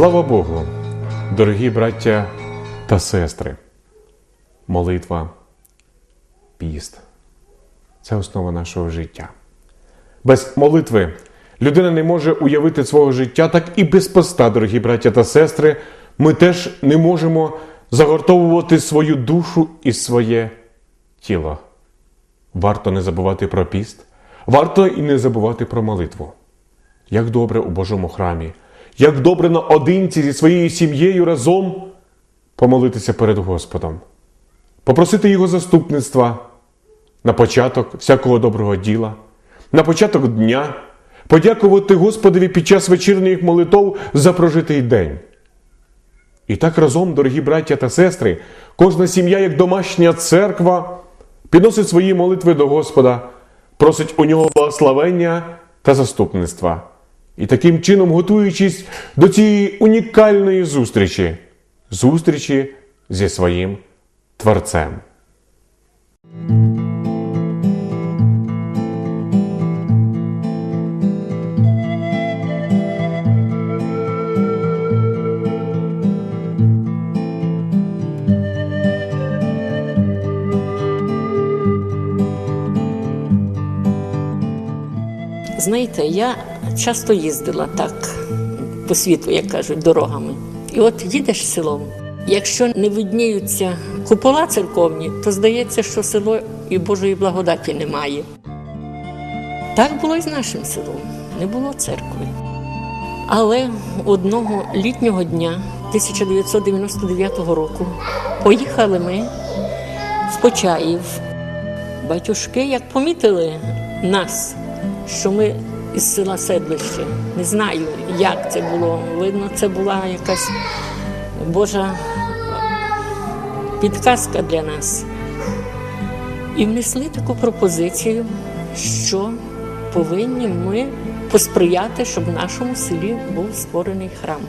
Слава Богу, дорогі браття та сестри, молитва, піст це основа нашого життя. Без молитви людина не може уявити свого життя, так і без поста, дорогі браття та сестри, ми теж не можемо загортовувати свою душу і своє тіло. Варто не забувати про піст, варто і не забувати про молитву. Як добре у Божому храмі, як добре наодинці зі своєю сім'єю разом помолитися перед Господом, попросити Його заступництва на початок всякого доброго діла, на початок дня, подякувати Господові під час вечірніх молитов за прожитий день. І так разом, дорогі браття та сестри, кожна сім'я, як домашня церква, підносить свої молитви до Господа, просить у нього благословення та заступництва. І таким чином, готуючись до цієї унікальної зустрічі, зустрічі зі своїм Творцем. Знаєте, я часто їздила так по світу, як кажуть, дорогами. І от їдеш селом. Якщо не видніються купола церковні, то здається, що село і Божої благодаті немає. Так було і з нашим селом, не було церкви. Але одного літнього дня 1999 року поїхали ми в Почаїв. Батюшки, як помітили нас, що ми із села Седлище. Не знаю, як це було. Видно, це була якась Божа підказка для нас. І внесли таку пропозицію, що повинні ми посприяти, щоб в нашому селі був створений храм.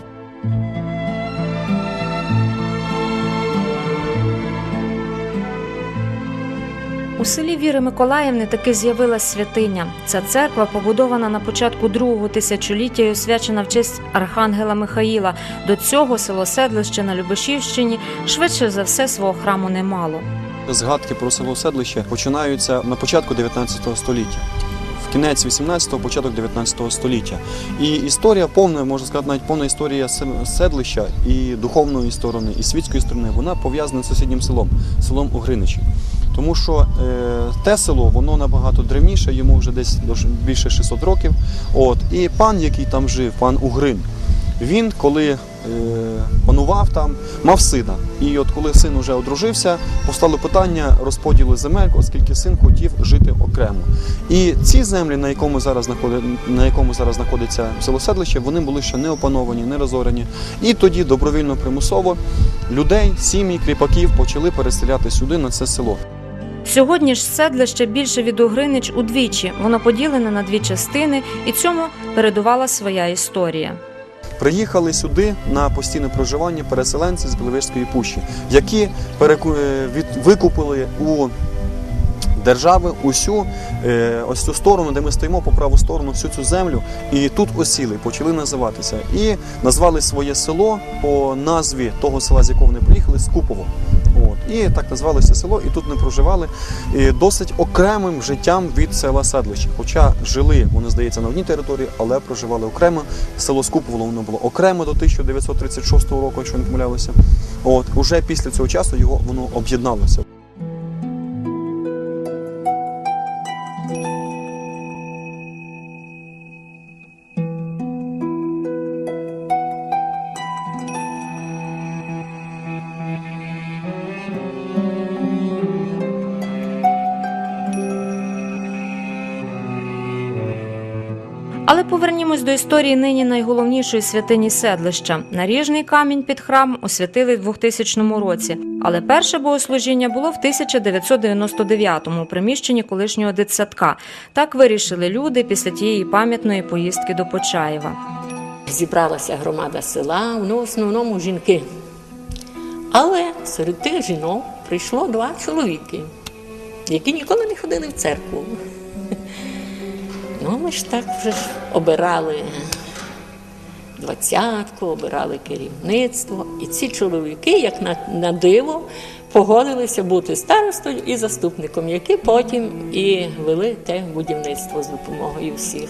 У селі Віри Миколаївни таки з'явилась святиня. Ця церква побудована на початку другого тисячоліття і освячена в честь Архангела Михаїла. До цього село Седлище на Любешівщині швидше за все свого храму не мало. Згадки про село Седлище починаються на початку 19 століття. Кінець 18-го, початок 19 століття. І історія повна, можна сказати, навіть повна історія Се- седлища і духовної сторони, і світської сторони, вона пов'язана з сусіднім селом, селом Угриничі. Тому що е, те село, воно набагато древніше, йому вже десь більше 600 років. От, і пан, який там жив, пан Угрин, він коли е, панував там, мав сина. І от коли син вже одружився, постало питання розподілу земель, оскільки син хотів жити окремо. І ці землі, на якому зараз знаходи- на якому зараз знаходиться село Седлище, вони були ще не опановані, не розорені. І тоді добровільно примусово людей, сім'ї, кріпаків почали переселяти сюди на це село. Сьогодні ж седлище більше від Угринич удвічі. Воно поділене на дві частини, і цьому передувала своя історія. Приїхали сюди на постійне проживання переселенці з Біловежської пущі, які е, викупили у держави усю е, ось цю сторону, де ми стоїмо по праву сторону, всю цю землю, і тут осіли, почали називатися. І назвали своє село по назві того села, з якого вони приїхали, Скупово. От. І так назвалося село, і тут ми проживали і досить окремим життям від села Седлище. Хоча жили, вони здається, на одній території, але проживали окремо. Село Скупово воно було окремо до 1936 року, якщо не помилялося. От уже після цього часу його воно об'єдналося. Але повернімось до історії нині найголовнішої святині седлища. Наріжний камінь під храм освятили в 2000 році. Але перше богослужіння було в 1999-му у приміщенні колишнього дитсадка. Так вирішили люди після тієї пам'ятної поїздки до Почаєва. Зібралася громада села, ну, в основному жінки. Але серед тих жінок прийшло два чоловіки, які ніколи не ходили в церкву. Ну, ми ж так вже ж обирали двадцятку, обирали керівництво. І ці чоловіки, як на, на диво, погодилися бути старостою і заступником, які потім і вели те будівництво з допомогою всіх.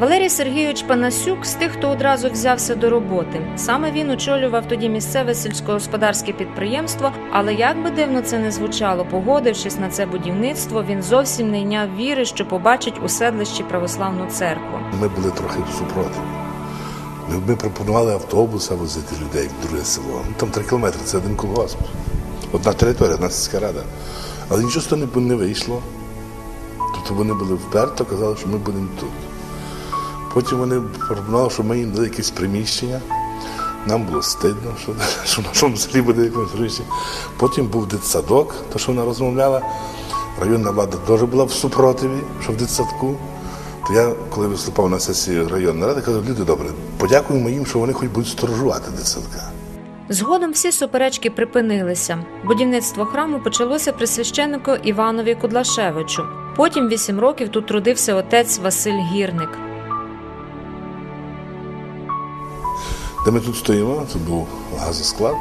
Валерій Сергійович Панасюк з тих, хто одразу взявся до роботи. Саме він очолював тоді місцеве сільськогосподарське підприємство, але як би дивно це не звучало, погодившись на це будівництво, він зовсім не йняв віри, що побачить у седлищі православну церкву. Ми були трохи в супротиві. Ми, пропонували автобуса возити людей в друге село. Ну, там три кілометри, це один колгосп. Одна територія, одна сільська рада. Але нічого з того не вийшло. Тобто вони були вперто, казали, що ми будемо тут. Потім вони пропонували, що ми їм дали якесь приміщення. Нам було стидно, що, що в нашому селі буде якось приміщення. Потім був дитсадок, то що вона розмовляла. Районна влада теж була в супротиві, що в дитсадку. То я, коли виступав на сесії районної ради, казав, люди добре, подякуємо їм, що вони хоч будуть сторожувати дитсадка. Згодом всі суперечки припинилися. Будівництво храму почалося при священнику Іванові Кудлашевичу. Потім вісім років тут трудився отець Василь Гірник. Де ми тут стоїмо, це був газосклад.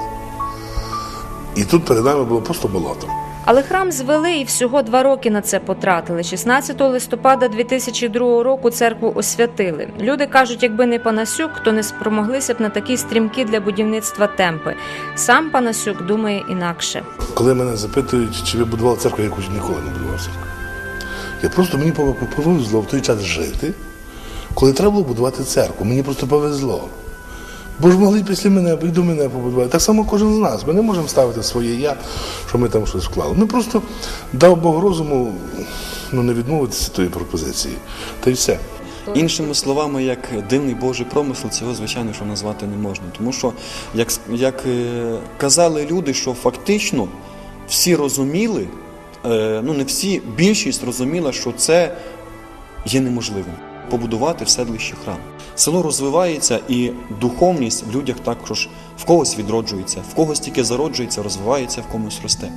І тут перед нами було просто болото. Але храм звели і всього два роки на це потратили. 16 листопада 2002 року церкву освятили. Люди кажуть, якби не Панасюк, то не спромоглися б на такі стрімкі для будівництва темпи. Сам Панасюк думає інакше. Коли мене запитують, чи ви будували церкву, я кажу, ніколи не будував церкву. Я просто мені повезло в той час жити, коли треба було будувати церкву. Мені просто повезло. Бо ж могли після мене і до мене побудувати. Так само кожен з нас. Ми не можемо ставити своє я, що ми там щось вклали. Ми просто дав Бог розуму ну, не відмовитися тої пропозиції. Та й все. Іншими словами, як дивний Божий промисел, цього звичайно що назвати не можна. Тому що, як, як е, казали люди, що фактично всі розуміли, е, ну не всі, більшість розуміла, що це є неможливим побудувати в седлищі храм. Село розвивається і духовність в людях також в когось відроджується, в когось тільки зароджується, розвивається, в комусь росте.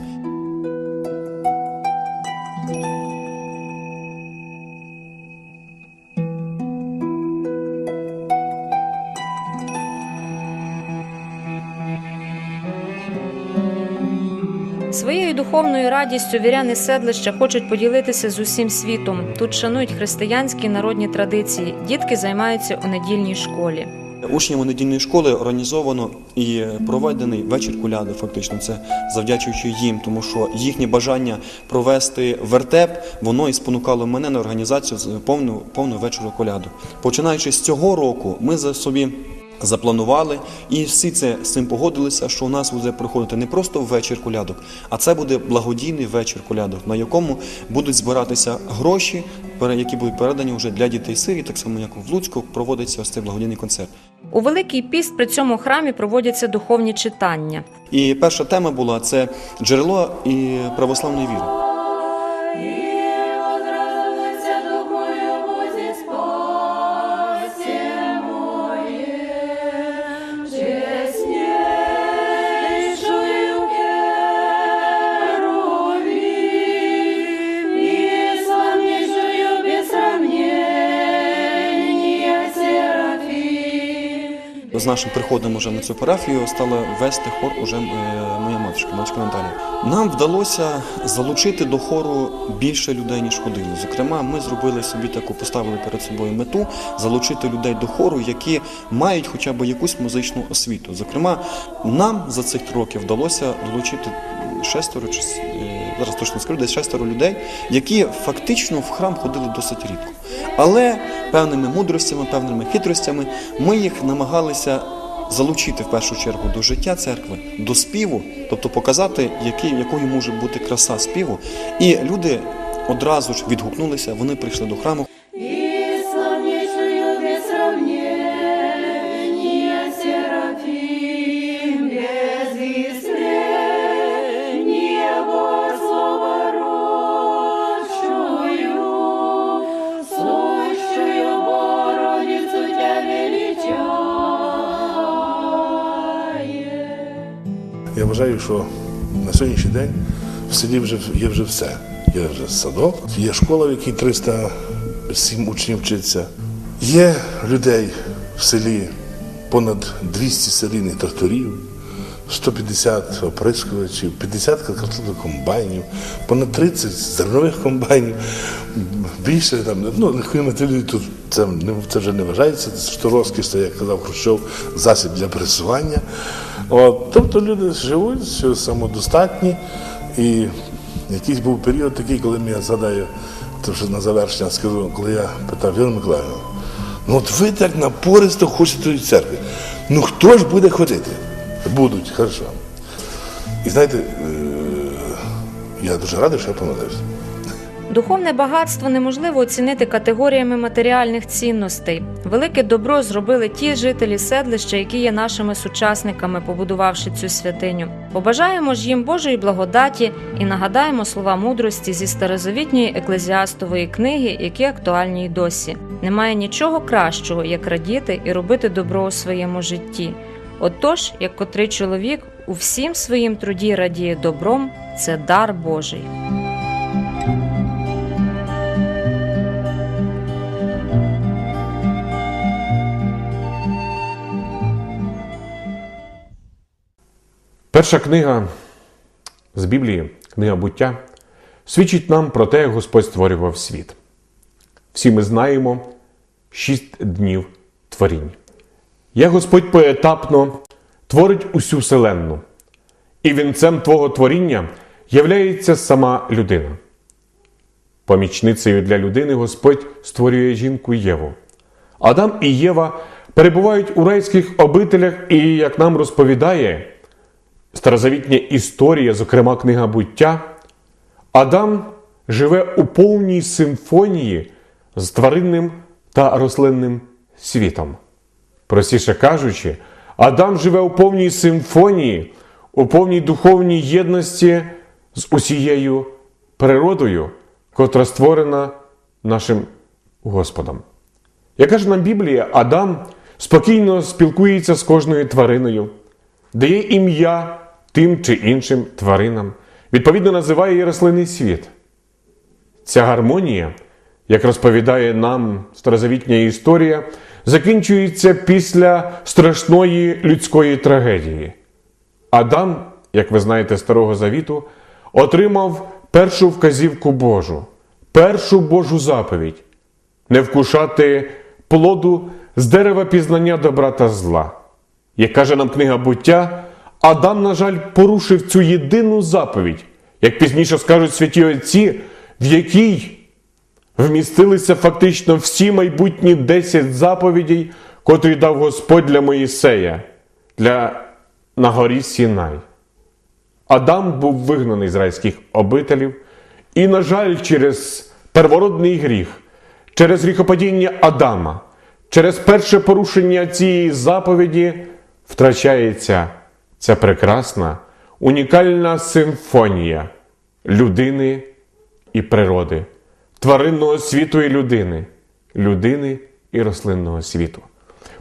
Духовною радістю віряни седлища хочуть поділитися з усім світом. Тут шанують християнські народні традиції. Дітки займаються у недільній школі. Учнями недільної школи організовано і проведений вечір коляди. Фактично, це завдячуючи їм, тому що їхнє бажання провести вертеп, воно і спонукало мене на організацію повну повну вечору коляду. Починаючи з цього року, ми за собі. Запланували і всі це з цим погодилися, що у нас буде проходити не просто вечір колядок, а це буде благодійний вечір колядок, на якому будуть збиратися гроші, які будуть передані вже для дітей сирі, так само як в Луцьку проводиться ось цей благодійний концерт. У Великий піст при цьому храмі проводяться духовні читання. І перша тема була це джерело і православної віри. З нашим приходом уже на цю парафію стала вести хор уже е, моя матушка, матушка Наталія. Нам вдалося залучити до хору більше людей, ніж ходили. Зокрема, ми зробили собі таку, поставили перед собою мету залучити людей до хору, які мають хоча б якусь музичну освіту. Зокрема, нам за цих роки вдалося долучити шестеро чи е, зараз точно скажу, десь шестеро людей, які фактично в храм ходили досить рідко. Але певними мудростями, певними хитростями ми їх намагалися залучити в першу чергу до життя церкви, до співу, тобто показати, який, якою може бути краса співу. І люди одразу ж відгукнулися, вони прийшли до храму. Вважаю, що на сьогоднішній день в селі вже є вже все. Є вже садок, є школа, в якій 307 учнів вчиться. Є людей в селі понад 200 серійних тракторів, 150 оприскувачів, 50 картоплих комбайнів, понад 30 зернових комбайнів, більше там, ну, легкої тут це, це вже не вважається, що розкіш, це, як казав Хрущов, засіб для пересування. От, тобто люди живуть, самодостатні, і якийсь був період такий, коли я згадаю, то що на завершення скажу, коли я питав Віру Миколаївну, ну от ви так напористо хочете до церкви. Ну хто ж буде ходити? Будуть, хорошо. І знаєте, е, я дуже радий, що я помилився. Духовне багатство неможливо оцінити категоріями матеріальних цінностей. Велике добро зробили ті жителі седлища, які є нашими сучасниками, побудувавши цю святиню. Побажаємо ж їм Божої благодаті і нагадаємо слова мудрості зі старозавітньої еклезіастової книги, які актуальні й досі. Немає нічого кращого, як радіти і робити добро у своєму житті. Отож, як котрий чоловік у всім своїм труді радіє добром, це дар Божий. Перша книга з Біблії, книга буття, свідчить нам про те, як Господь створював світ. Всі ми знаємо шість днів творінь. Як Господь поетапно творить усю вселенну, і вінцем твого творіння являється сама людина. Помічницею для людини Господь створює жінку Єву. Адам і Єва перебувають у райських обителях, і, як нам розповідає старозавітня історія, зокрема книга буття, Адам живе у повній симфонії з тваринним та рослинним світом. Простіше кажучи, Адам живе у повній симфонії, у повній духовній єдності з усією природою, котра створена нашим Господом. Як каже нам Біблія, Адам спокійно спілкується з кожною твариною, дає ім'я тим чи іншим тваринам, відповідно називає її рослинний світ. Ця гармонія, як розповідає нам старозавітня історія, закінчується після страшної людської трагедії. Адам, як ви знаєте Старого Завіту, отримав першу вказівку Божу, першу Божу заповідь не вкушати плоду з дерева пізнання добра та зла. Як каже нам книга буття, Адам, на жаль, порушив цю єдину заповідь, як пізніше скажуть святі отці, в якій вмістилися фактично всі майбутні 10 заповідей, котрі дав Господь для Моїсея для на горі Сінай. Адам був вигнаний з райських обителів, і, на жаль, через первородний гріх, через гріхопадіння Адама, через перше порушення цієї заповіді втрачається ця прекрасна, унікальна симфонія людини і природи, тваринного світу і людини, людини і рослинного світу.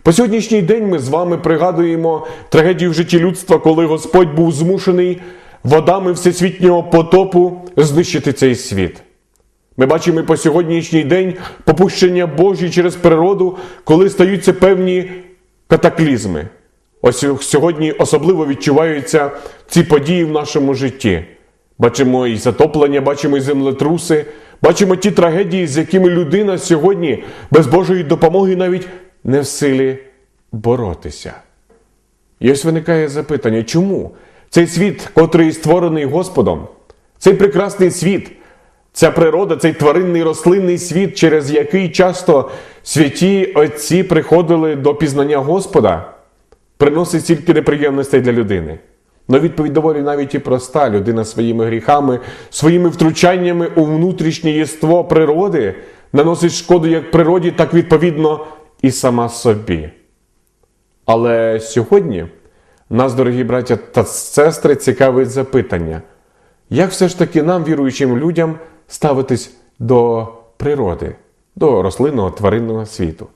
По сьогоднішній день ми з вами пригадуємо трагедію в житті людства, коли Господь був змушений водами всесвітнього потопу знищити цей світ. Ми бачимо по сьогоднішній день попущення Божі через природу, коли стаються певні катаклізми. Ось сьогодні особливо відчуваються ці події в нашому житті. Бачимо і затоплення, бачимо і землетруси, бачимо ті трагедії, з якими людина сьогодні без Божої допомоги навіть не в силі боротися. І ось виникає запитання, чому цей світ, котрий створений Господом, цей прекрасний світ, ця природа, цей тваринний рослинний світ, через який часто святі отці приходили до пізнання Господа, приносить стільки неприємностей для людини. Но відповідь доволі навіть і проста. Людина своїми гріхами, своїми втручаннями у внутрішнє єство природи наносить шкоду як природі, так відповідно і сама собі. Але сьогодні нас, дорогі браття та сестри, цікавить запитання, як все ж таки нам, віруючим людям, ставитись до природи, до рослинного тваринного світу?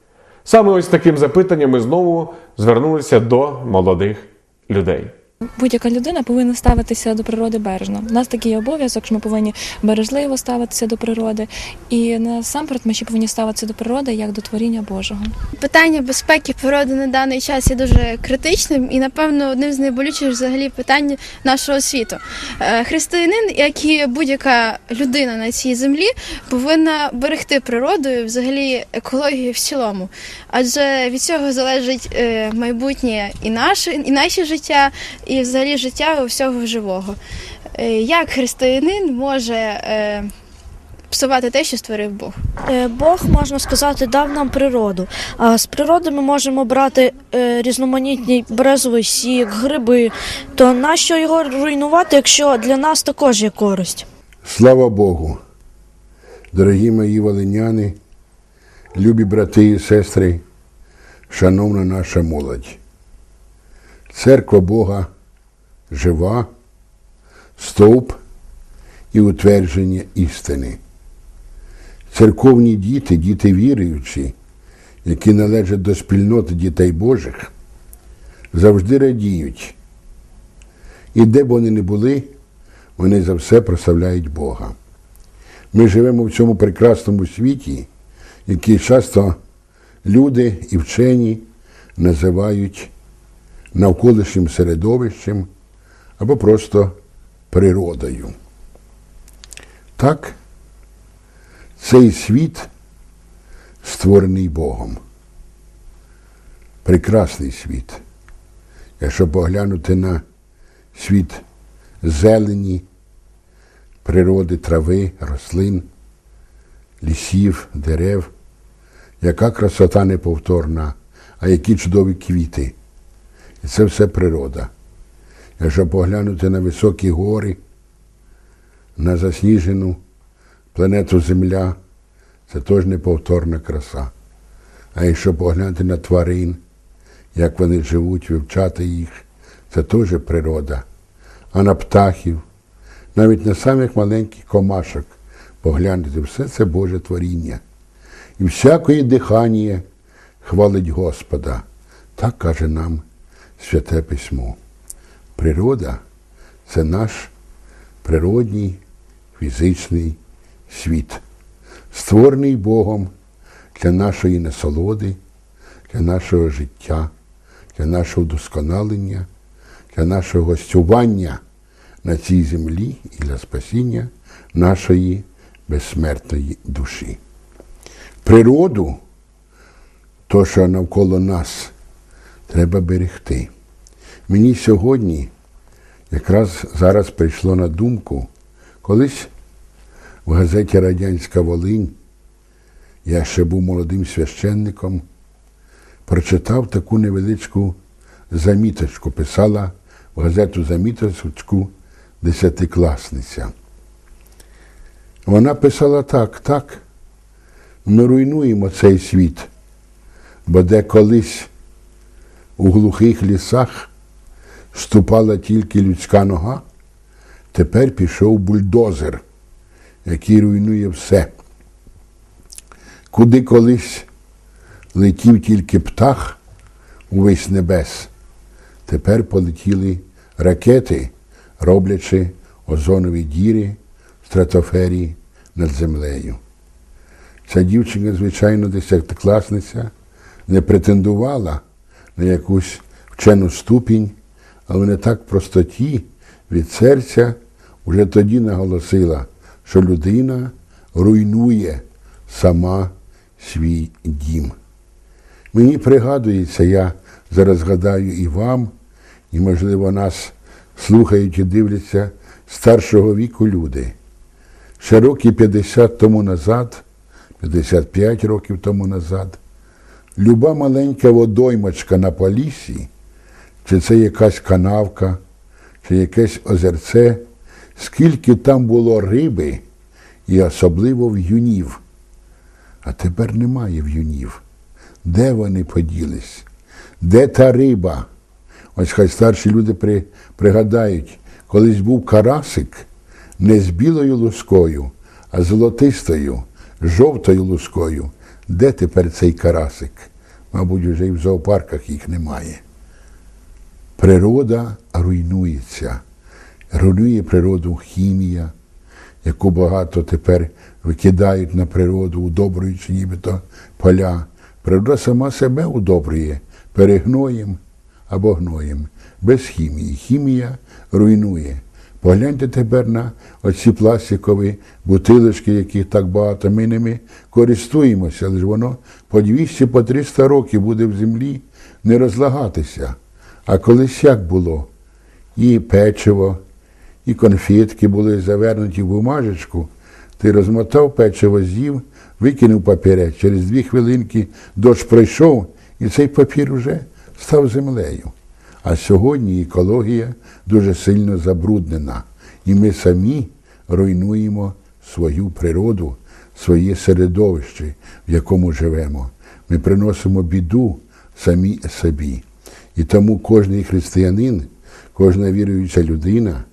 Саме ось таким запитанням ми знову звернулися до молодих людей. Будь-яка людина повинна ставитися до природи бережно. У нас такий обов'язок, що ми повинні бережливо ставитися до природи. І насамперед ми ще повинні ставитися до природи як до творіння Божого. Питання безпеки природи на даний час є дуже критичним і, напевно, одним з найболючіших взагалі питань нашого світу. Е, Християнин, як і будь-яка людина на цій землі, повинна берегти природу і взагалі екологію в цілому. Адже від цього залежить е, майбутнє і наше, і наше життя, і взагалі життя всього живого. Е, Як християнин може е, псувати те, що створив Бог? Е, Бог, можна сказати, дав нам природу. А з природи ми можемо брати різноманітний березовий сік, гриби. То нащо його руйнувати, якщо для нас також є користь? Слава Богу, дорогі мої волиняни, любі брати і сестри, шановна наша молодь. Церква Бога жива, стовп і утвердження істини. Церковні діти, діти віруючі, які належать до спільноти дітей Божих, завжди радіють. І де б вони не були, вони за все прославляють Бога. Ми живемо в цьому прекрасному світі, який часто люди і вчені називають навколишнім середовищем або просто природою. Так, цей світ створений Богом. Прекрасний світ. Якщо поглянути на світ зелені, природи, трави, рослин, лісів, дерев. Яка красота неповторна, а які чудові квіти. І це все природа. Якщо поглянути на високі гори, на засніжену планету Земля, це теж неповторна краса. А якщо поглянути на тварин, як вони живуть, вивчати їх, це теж природа. А на птахів, навіть на самих маленьких комашок поглянути, все це Боже творіння. І всякої дихання хвалить Господа. Так каже нам Святе Письмо. Природа це наш природній фізичний світ, створений Богом для нашої насолоди, для нашого життя, для нашого вдосконалення, для нашого гостювання на цій землі і для спасіння нашої безсмертної душі. Природу, то, що навколо нас, треба берегти. Мені сьогодні якраз зараз прийшло на думку, колись в газеті Радянська Волинь, я ще був молодим священником, прочитав таку невеличку заміточку, писала в газету заміточку десятикласниця. Вона писала так, так, ми руйнуємо цей світ, бо де колись у глухих лісах ступала тільки людська нога, тепер пішов бульдозер, який руйнує все. Куди колись летів тільки птах увесь небес, тепер полетіли ракети, роблячи озонові діри в стратофері над землею. Ця дівчинка, звичайно, десятикласниця, не претендувала на якусь вчену ступінь, але не так простоті від серця вже тоді наголосила, що людина руйнує сама свій дім. Мені пригадується, я зараз згадаю і вам, і, можливо, нас слухають і дивляться старшого віку люди. Ще роки 50 тому назад, 55 років тому назад, люба маленька водоймочка на полісі, чи це якась канавка, чи якесь озерце, скільки там було риби, і особливо в'юнів. А тепер немає в'юнів. Де вони поділись? Де та риба? Ось хай старші люди при, пригадають, колись був карасик не з білою лускою, а золотистою, жовтою лускою. Де тепер цей карасик? Мабуть, вже і в зоопарках їх немає. Природа руйнується. Руйнує природу хімія, яку багато тепер викидають на природу, удобруючи нібито поля. Природа сама себе удобрює перегноєм або гноєм, без хімії. Хімія руйнує. Погляньте тепер на оці пластикові бутилочки, яких так багато. Ми ними користуємося, але ж воно по 200 по 300 років буде в землі не розлагатися. А колись як було? І печиво, і конфетки були завернуті в бумажечку. Ти розмотав печиво, з'їв, викинув папірець. Через дві хвилинки дощ пройшов, і цей папір вже став землею. А сьогодні екологія дуже сильно забруднена. І ми самі руйнуємо свою природу, своє середовище, в якому живемо. Ми приносимо біду самі собі. І тому кожний християнин, кожна віруюча людина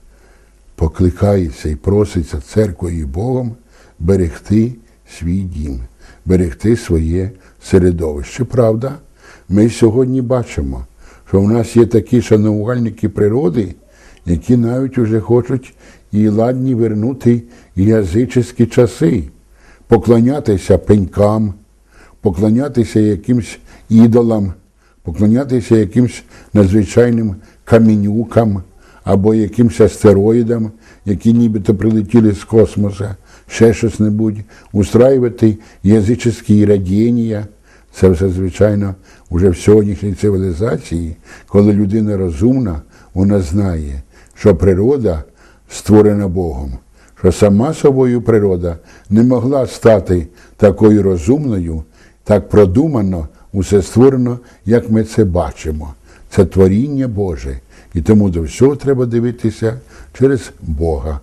покликається і проситься церквою і Богом берегти свій дім, берегти своє середовище. Правда, ми сьогодні бачимо, що в нас є такі шанувальники природи, які навіть уже хочуть і ладні вернути язичні часи, поклонятися пенькам, поклонятися якимсь ідолам, поклонятися якимсь надзвичайним каменюкам або якимсь астероїдам, які нібито прилетіли з космоса, ще щось небудь, устраювати язичні радіння. Це все, звичайно, вже в сьогоднішній цивілізації, коли людина розумна, вона знає, що природа створена Богом, що сама собою природа не могла стати такою розумною, так продумано, усе створено, як ми це бачимо. Це творіння Боже. І тому до всього треба дивитися через Бога.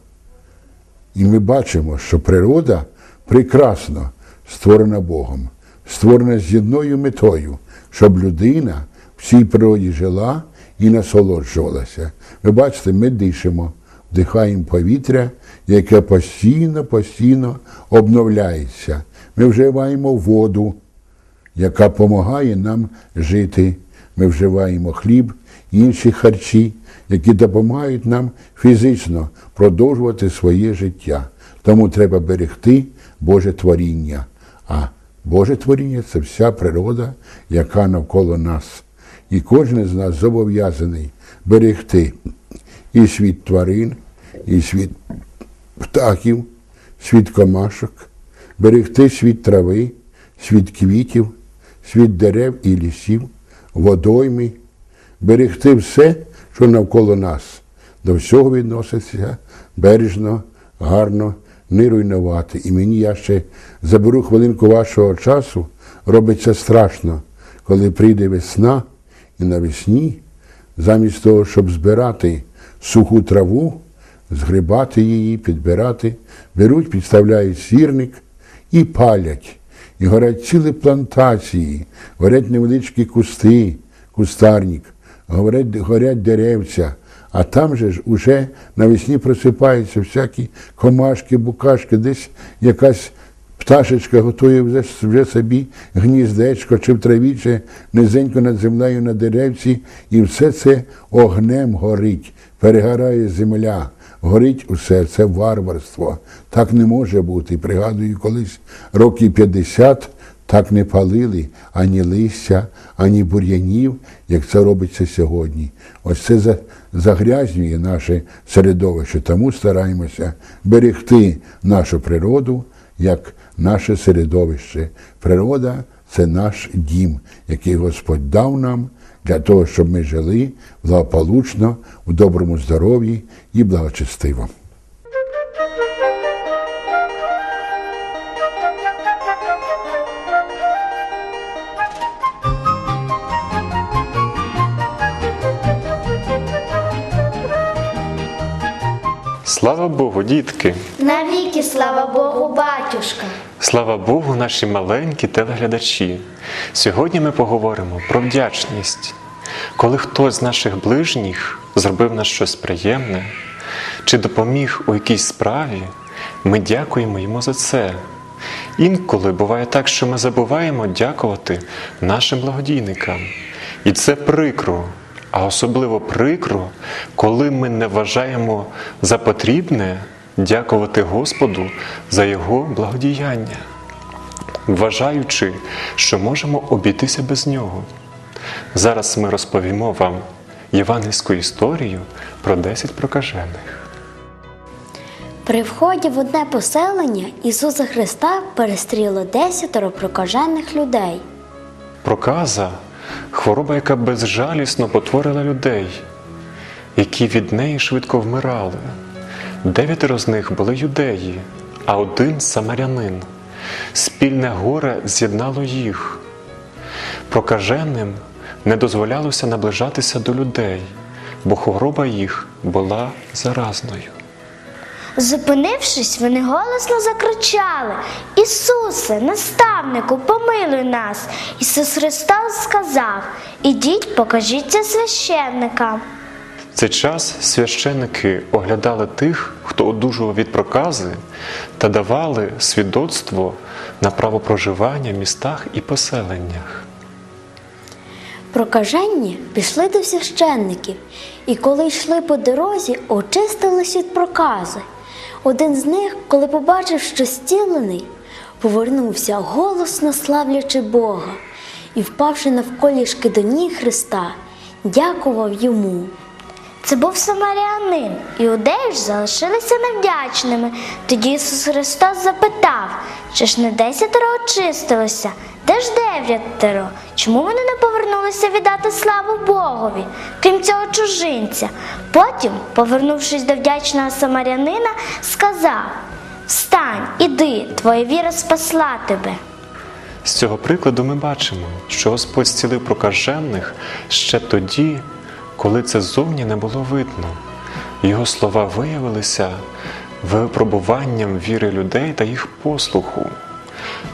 І ми бачимо, що природа прекрасно створена Богом, створена з одною метою, щоб людина в цій природі жила і насолоджувалася. Ви бачите, ми дишимо, вдихаємо повітря, яке постійно, постійно обновляється. Ми вживаємо воду, яка допомагає нам жити. Ми вживаємо хліб, інші харчі, які допомагають нам фізично продовжувати своє життя. Тому треба берегти Боже творіння. А Боже творіння це вся природа, яка навколо нас. І кожен з нас зобов'язаний берегти і світ тварин, і світ птахів, світ комашок, берегти світ трави, світ квітів, світ дерев і лісів, водойми, берегти все, що навколо нас. До всього відноситься бережно, гарно, не руйнувати. І мені я ще заберу хвилинку вашого часу, робиться страшно, коли прийде весна і навесні, замість того, щоб збирати суху траву, згрібати її, підбирати, беруть, підставляють сірник і палять. І горять цілі плантації, горять невеличкі кусти, кустарник, горять, деревця, а там же ж уже навесні просипаються всякі комашки, букашки, десь якась пташечка готує вже, вже собі гніздечко чи в траві, чи низенько над землею на деревці, і все це огнем горить, перегорає земля. Горить усе, це варварство. Так не може бути. Пригадую, колись років 50 так не палили ані листя, ані бур'янів, як це робиться сьогодні. Ось це загрязнює наше середовище. Тому стараємося берегти нашу природу як наше середовище. Природа це наш дім, який Господь дав нам для того, щоб ми жили благополучно, в доброму здоров'ї і благочестиво. Слава Богу, дітки! Навіки, слава Богу, батюшка. Слава Богу, наші маленькі телеглядачі! Сьогодні ми поговоримо про вдячність. Коли хтось з наших ближніх зробив нас щось приємне чи допоміг у якійсь справі, ми дякуємо йому за це. Інколи буває так, що ми забуваємо дякувати нашим благодійникам. І це прикро, а особливо прикро, коли ми не вважаємо за потрібне дякувати Господу за Його благодіяння, вважаючи, що можемо обійтися без нього. Зараз ми розповімо вам євангельську історію про 10 прокажених. При вході в одне поселення Ісуса Христа перестріло десятеро прокажених людей. Проказа хвороба, яка безжалісно потворила людей, які від неї швидко вмирали. Дев'ятеро з них були юдеї, а один самарянин. Спільне горе з'єднало їх. Прокаженим не дозволялося наближатися до людей, бо хвороба їх була заразною. Зупинившись, вони голосно закричали: Ісусе, наставнику, помилуй нас. Ісус Христос сказав: Ідіть, покажіться священникам. В цей час священники оглядали тих, хто одужував від прокази, та давали свідоцтво на право проживання в містах і поселеннях. Прокажені пішли до священників, і коли йшли по дорозі, очистились від прокази. Один з них, коли побачив, що зцілений, повернувся, голосно славлячи Бога, і, впавши навколішки до ніг Христа, дякував йому. Це був самарянин, іудеї ж залишилися невдячними. Тоді Ісус Христос запитав, чи ж не десятеро очистилося? Де ж дев'ятеро? Чому вони не повернулися віддати славу Богові, крім цього чужинця? Потім, повернувшись до вдячного самарянина, сказав: Встань, іди, твоя віра спасла тебе. З цього прикладу ми бачимо, що Господь зцілив прокажених ще тоді, коли це зовні не було видно. Його слова виявилися випробуванням віри людей та їх послуху.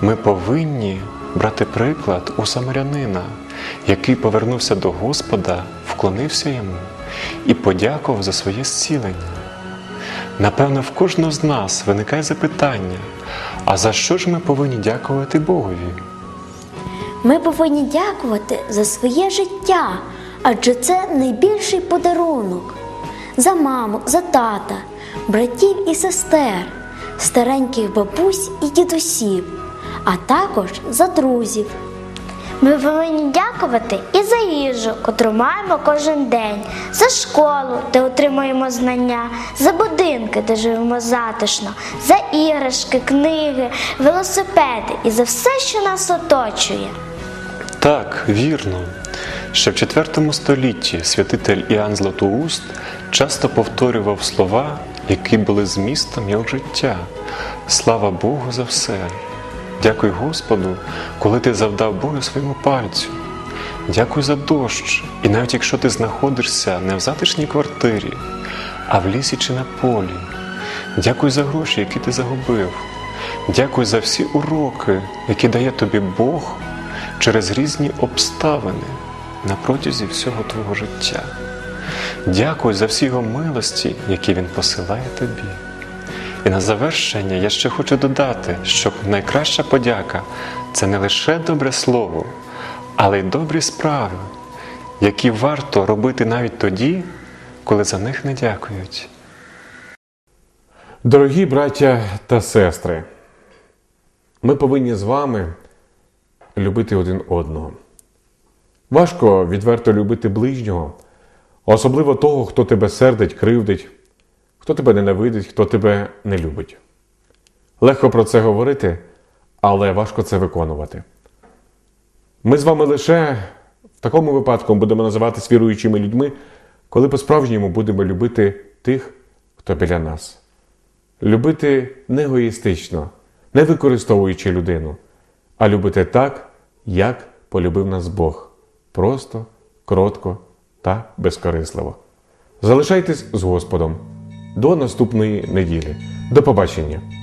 Ми повинні брати приклад у самарянина, який повернувся до Господа, вклонився йому і подякував за своє зцілення. Напевно, в кожного з нас виникає запитання: а за що ж ми повинні дякувати Богові? Ми повинні дякувати за своє життя, адже це найбільший подарунок за маму, за тата, братів і сестер, стареньких бабусь і дідусів, а також за друзів. Ми повинні дякувати і за їжу, котру маємо кожен день, за школу, де отримуємо знання, за будинки, де живемо затишно, за іграшки, книги, велосипеди і за все, що нас оточує. Так, вірно. Ще в IV столітті святитель Іоанн Златоуст часто повторював слова, які були змістом його життя. Слава Богу за все. Дякуй Господу, коли ти завдав Богу своєму пальцю. Дякуй за дощ, і навіть якщо ти знаходишся не в затишній квартирі, а в лісі чи на полі. Дякуй за гроші, які ти загубив. Дякуй за всі уроки, які дає тобі Бог через різні обставини на протязі всього твого життя. Дякуй за всі його милості, які він посилає тобі. І на завершення я ще хочу додати, що найкраща подяка це не лише добре слово, але й добрі справи, які варто робити навіть тоді, коли за них не дякують. Дорогі браття та сестри, ми повинні з вами любити один одного. Важко відверто любити ближнього, особливо того, хто тебе сердить, кривдить, хто тебе ненавидить, хто тебе не любить. Легко про це говорити, але важко це виконувати. Ми з вами лише в такому випадку будемо називатись віруючими людьми, коли по-справжньому будемо любити тих, хто біля нас. Любити не егоїстично, не використовуючи людину, а любити так, як полюбив нас Бог просто, кротко та безкорисливо. Залишайтесь з Господом. До наступної неділі. До побачення!